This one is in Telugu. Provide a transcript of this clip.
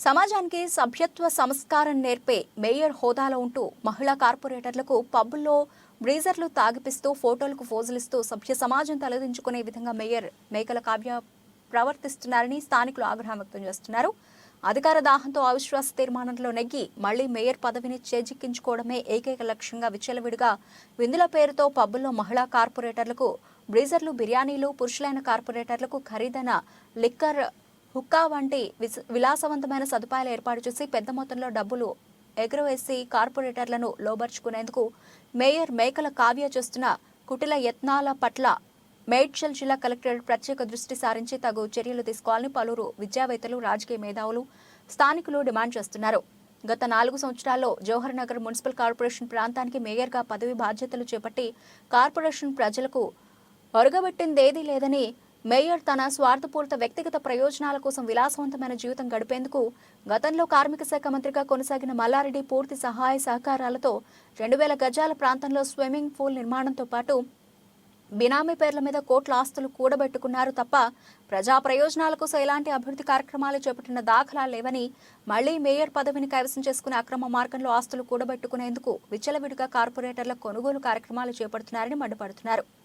సమాజానికి సభ్యత్వ సంస్కారం నేర్పే మేయర్ హోదాలో ఉంటూ మహిళా కార్పొరేటర్లకు పబ్బుల్లో బ్రీజర్లు తాగిపిస్తూ ఫోటోలకు ఫోజులిస్తూ సభ్య సమాజం తలదించుకునే విధంగా మేయర్ మేకల కావ్య ప్రవర్తిస్తున్నారని స్థానికులు ఆగ్రహం వ్యక్తం చేస్తున్నారు. అధికార దాహంతో అవిశ్వాస తీర్మానంలో నెగ్గి మళ్ళీ మేయర్ పదవిని చేజిక్కించుకోవడమే ఏకైక లక్ష్యంగా విచ్చలవిడిగా విందుల పేరుతో పబ్బుల్లో మహిళా కార్పొరేటర్లకు బ్రీజర్లు బిర్యానీలు పురుషులైన కార్పొరేటర్లకు ఖరీదైన లిక్కర్ హుక్కా వంటి విలాసవంతమైన సదుపాయాలు ఏర్పాటు చేసి పెద్ద మొత్తంలో డబ్బులు ఎగురవేసి కార్పొరేటర్లను లోబర్చుకునేందుకు మేయర్ మేకల కావ్య చేస్తున్న కుటిల యత్నాల పట్ల మేడ్చల్ జిల్లా కలెక్టరేట్ ప్రత్యేక దృష్టి సారించి తగు చర్యలు తీసుకోవాలని పలువురు విద్యావేత్తలు రాజకీయ మేధావులు స్థానికులు డిమాండ్ చేస్తున్నారు. గత నాలుగు సంవత్సరాల్లో జవహర్ నగర్ మున్సిపల్ కార్పొరేషన్ ప్రాంతానికి మేయర్గా పదవి బాధ్యతలు చేపట్టి కార్పొరేషన్ ప్రజలకు ఒరగబెట్టిందేదీ లేదని మేయర్ తన స్వార్థపూరిత వ్యక్తిగత ప్రయోజనాల కోసం విలాసవంతమైన జీవితం గడిపేందుకు గతంలో కార్మిక శాఖ మంత్రిగా కొనసాగిన మల్లారెడ్డి పూర్తి సహాయ సహకారాలతో రెండు వేల గజాల ప్రాంతంలో స్విమ్మింగ్ పూల్ నిర్మాణంతో పాటు బినామీ పేర్ల మీద కోట్ల ఆస్తులు కూడబెట్టుకున్నారు తప్ప ప్రజా ప్రయోజనాల కోసం ఎలాంటి అభివృద్ధి కార్యక్రమాలు చేపట్టిన దాఖలాలు లేవని మళ్ళీ మేయర్ పదవిని కైవసం చేసుకునే అక్రమ మార్గంలో ఆస్తులు కూడబెట్టుకునేందుకు విచ్చలవిడిగా కార్పొరేటర్ల కొనుగోలు కార్యక్రమాలు చేపడుతున్నారని మండిపడుతున్నారు.